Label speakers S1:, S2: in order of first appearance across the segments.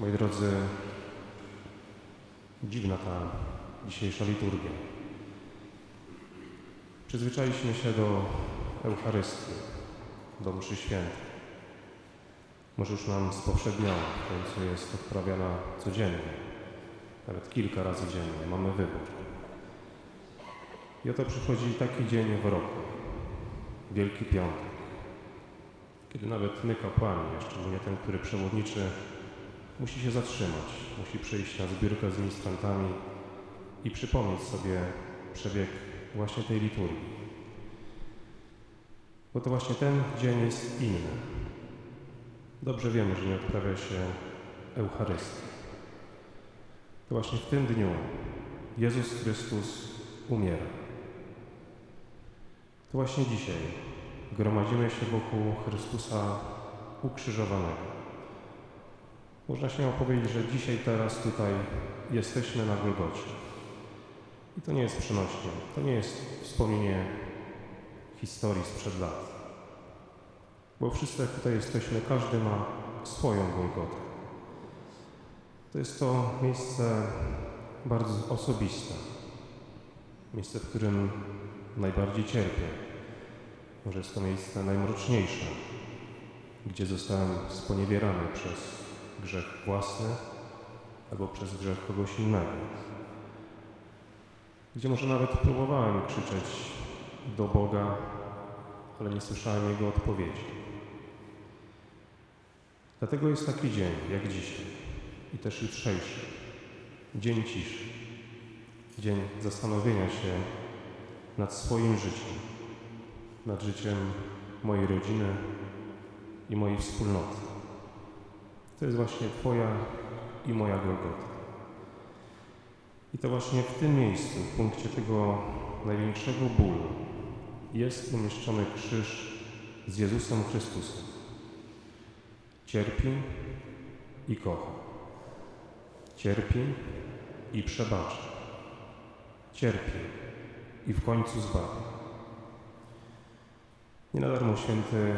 S1: Moi drodzy, dziwna ta dzisiejsza liturgia. Przyzwyczailiśmy się do Eucharystii, do mszy świętej. Może już nam spowszedniała, w końcu jest odprawiana codziennie, nawet kilka razy dziennie. Mamy wybór. I oto przychodzi taki dzień w roku, Wielki Piątek, kiedy nawet my kapłani, szczególnie ten, który przewodniczy, musi się zatrzymać, musi przyjść na zbiórkę z ministrantami i przypomnieć sobie przebieg właśnie tej liturgii. Bo to właśnie ten dzień jest inny. Dobrze wiemy, że nie odprawia się Eucharystii. To właśnie w tym dniu Jezus Chrystus umiera. To właśnie dzisiaj gromadzimy się wokół Chrystusa ukrzyżowanego. Można śmiało powiedzieć, że dzisiaj, teraz, tutaj jesteśmy na Golgocie. I to nie jest przenośnie, to nie jest wspomnienie historii sprzed lat. Bo wszyscy, jak tutaj jesteśmy, każdy ma swoją Golgotę. To jest to miejsce bardzo osobiste. Miejsce, w którym najbardziej cierpię. Może jest to miejsce najmroczniejsze, gdzie zostałem sponiewierany przez grzech własny albo przez grzech kogoś innego. Gdzie może nawet próbowałem krzyczeć do Boga, ale nie słyszałem Jego odpowiedzi. Dlatego jest taki dzień, jak dzisiaj i też jutrzejszy. Dzień ciszy. Dzień zastanowienia się nad swoim życiem, nad życiem mojej rodziny i mojej wspólnoty. To jest właśnie Twoja i moja Golgota. I to właśnie w tym miejscu, w punkcie tego największego bólu, jest umieszczony krzyż z Jezusem Chrystusem. Cierpi i kocha. Cierpi i przebacza. Cierpi i w końcu zbawi. Nie na darmo święty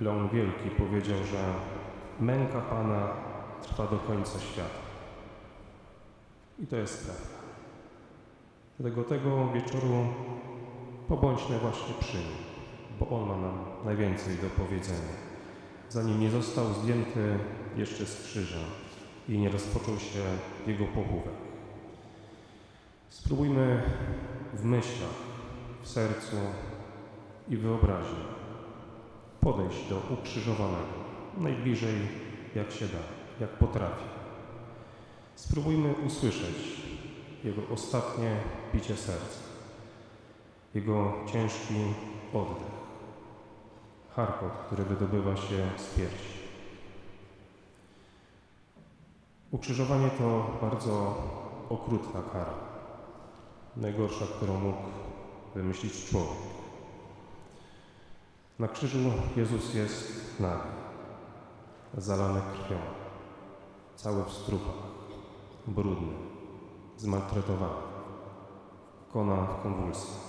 S1: Leon Wielki powiedział, że męka Pana trwa do końca świata. I to jest prawda. Dlatego tego wieczoru pobądźmy właśnie przy nim, bo On ma nam najwięcej do powiedzenia. Zanim nie został zdjęty jeszcze z krzyża i nie rozpoczął się Jego pochówek. Spróbujmy w myślach, w sercu i wyobraźni podejść do ukrzyżowanego najbliżej jak się da, jak potrafi. Spróbujmy usłyszeć Jego ostatnie bicie serca, Jego ciężki oddech, charkot, który wydobywa się z piersi. Ukrzyżowanie to bardzo okrutna kara, najgorsza, którą mógł wymyślić człowiek. Na krzyżu Jezus jest nagi, zalany krwią, cały w strupach, brudny, zmaltretowany, kona w konwulsjach.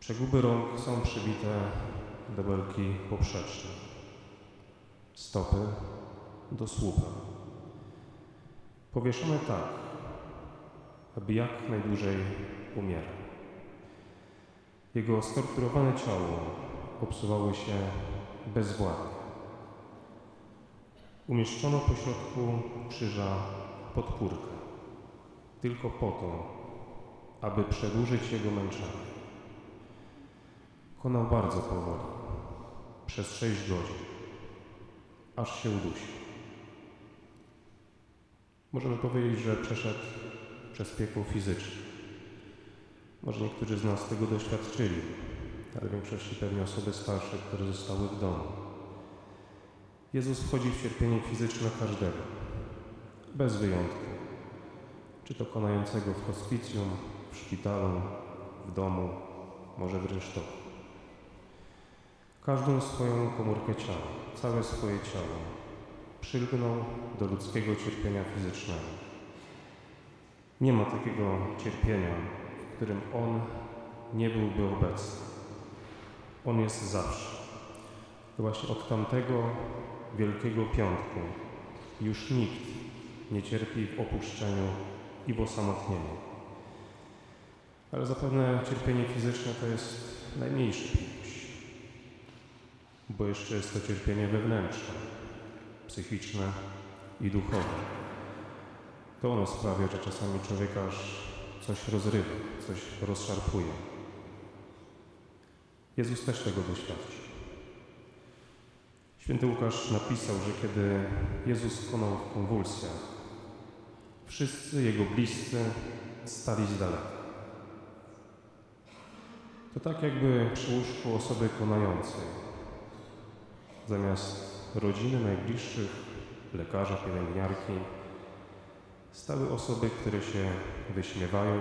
S1: Przeguby rąk są przybite do belki poprzeczne, stopy do słupa. Powieszone tak, aby jak najdłużej umierał. Jego storturowane ciało obsuwało się bezwładnie. Umieszczono pośrodku krzyża podpórkę, tylko po to, aby przedłużyć jego męczenie. Konał bardzo powoli, przez sześć godzin, aż się udusił. Możemy powiedzieć, że przeszedł przez piekło fizyczne. Może niektórzy z nas tego doświadczyli, ale w większości pewnie osoby starsze, które zostały w domu. Jezus wchodzi w cierpienie fizyczne każdego, bez wyjątku. Czy to konającego w hospicjum, w szpitalu, w domu, może wręcz to. Każdą swoją komórkę ciała, całe swoje ciało przylgnął do ludzkiego cierpienia fizycznego. Nie ma takiego cierpienia, w którym On nie byłby obecny. On jest zawsze. Właśnie od tamtego Wielkiego Piątku już nikt nie cierpi w opuszczeniu i w osamotnieniu. Ale zapewne cierpienie fizyczne to jest najmniejszy pięć, bo jeszcze jest to cierpienie wewnętrzne, psychiczne i duchowe. To ono sprawia, że czasami człowieka aż coś rozrywa, coś rozszarpuje. Jezus też tego doświadczył. Święty Łukasz napisał, że kiedy Jezus skonał w konwulsjach, wszyscy Jego bliscy stali z daleka. To tak jakby przy łóżku osoby konającej, zamiast rodziny najbliższych, lekarza, pielęgniarki, stały osoby, które się wyśmiewają,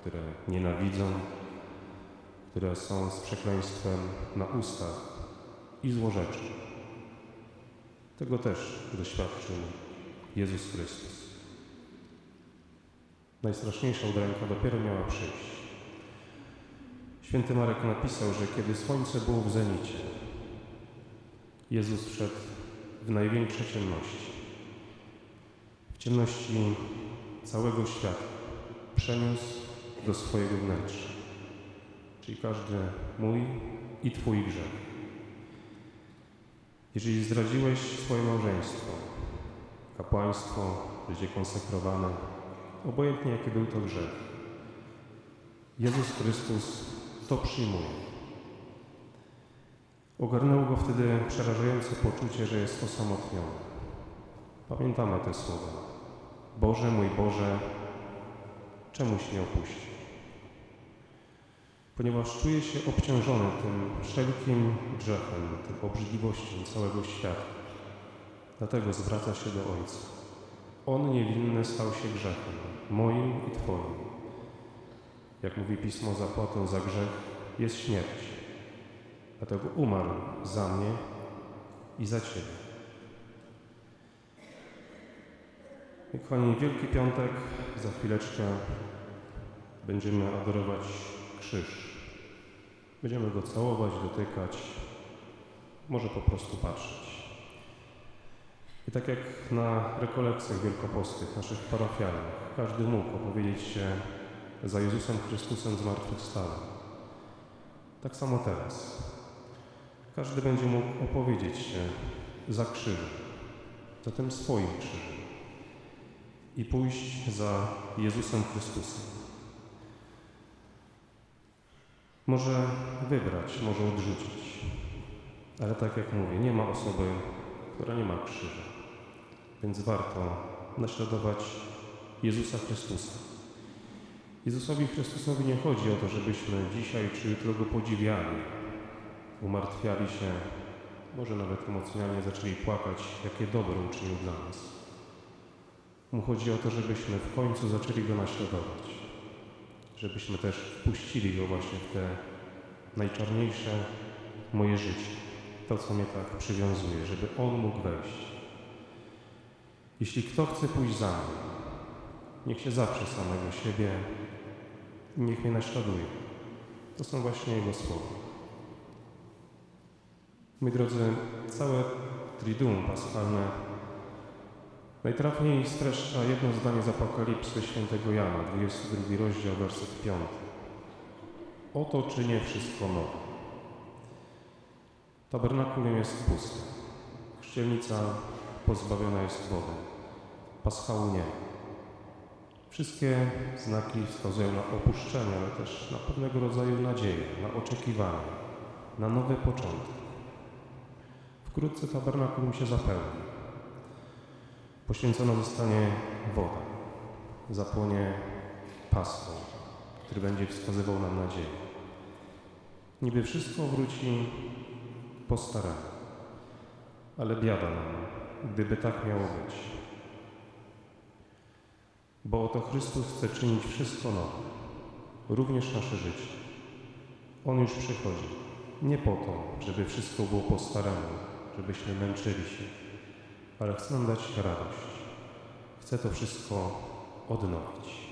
S1: które nienawidzą, które są z przekleństwem na ustach i złorzeczą. Tego też doświadczył Jezus Chrystus. Najstraszniejsza udręka dopiero miała przyjść. Święty Marek napisał, że kiedy słońce było w zenicie, Jezus wszedł w największe ciemności. W ciemności całego świata przeniósł do swojego wnętrza, czyli każdy mój i Twój grzech. Jeżeli zdradziłeś swoje małżeństwo, kapłaństwo, życie konsekrowane, obojętnie jaki był to grzech, Jezus Chrystus to przyjmuje. Ogarnęło go wtedy przerażające poczucie, że jest osamotniony. Pamiętamy te słowa. Boże mój Boże, czemuś mnie opuścił? Ponieważ czuje się obciążony tym wszelkim grzechem, tym obrzydliwością całego świata. Dlatego zwraca się do Ojca. On niewinny stał się grzechem, moim i Twoim. Jak mówi Pismo, zapłatą za grzech jest śmierć. Dlatego umarł za mnie i za Ciebie. I kochani, Wielki Piątek za chwileczkę będziemy adorować krzyż. Będziemy go całować, dotykać, może po prostu patrzeć. I tak jak na rekolekcjach wielkopostych naszych parafialnych, każdy mógł opowiedzieć się za Jezusem Chrystusem zmartwychwstałym. Tak samo teraz. Każdy będzie mógł opowiedzieć się za krzyżem, za tym swoim krzyżem i pójść za Jezusem Chrystusem. Może wybrać, może odrzucić, ale tak jak mówię, nie ma osoby, która nie ma krzyża, więc warto naśladować Jezusa Chrystusa. Jezusowi Chrystusowi nie chodzi o to, żebyśmy dzisiaj czy jutro Go podziwiali, umartwiali się, może nawet emocjonalnie zaczęli płakać, jakie dobro uczynił dla nas. Mu chodzi o to, żebyśmy w końcu zaczęli Go naśladować, żebyśmy też wpuścili Go właśnie w te najczarniejsze moje życie, to, co mnie tak przywiązuje, żeby On mógł wejść. Jeśli kto chce pójść za mną, niech się zaprze samego siebie, niech mnie naśladuje. To są właśnie Jego słowa. Moi drodzy, całe Triduum Paschalne najtrafniej streszcza jedno zdanie z Apokalipsy świętego Jana, 22 rozdział, werset 5. Oto czynię wszystko nowe. Tabernakulum jest puste. Chrzcielnica pozbawiona jest wody. Paschału nie. Wszystkie znaki wskazują na opuszczenie, ale też na pewnego rodzaju nadzieję, na oczekiwanie, na nowy początek. Wkrótce tabernakulum się zapełni. Poświęcona zostanie woda. Zapłonie paską, który będzie wskazywał nam nadzieję. Niby wszystko wróci po staremu, ale biada nam, gdyby tak miało być bo oto Chrystus chce czynić wszystko nowe, również nasze życie. On już przychodzi, nie po to, żeby wszystko było po staremu, żebyśmy męczyli się, ale chce nam dać radość. Chce to wszystko odnowić.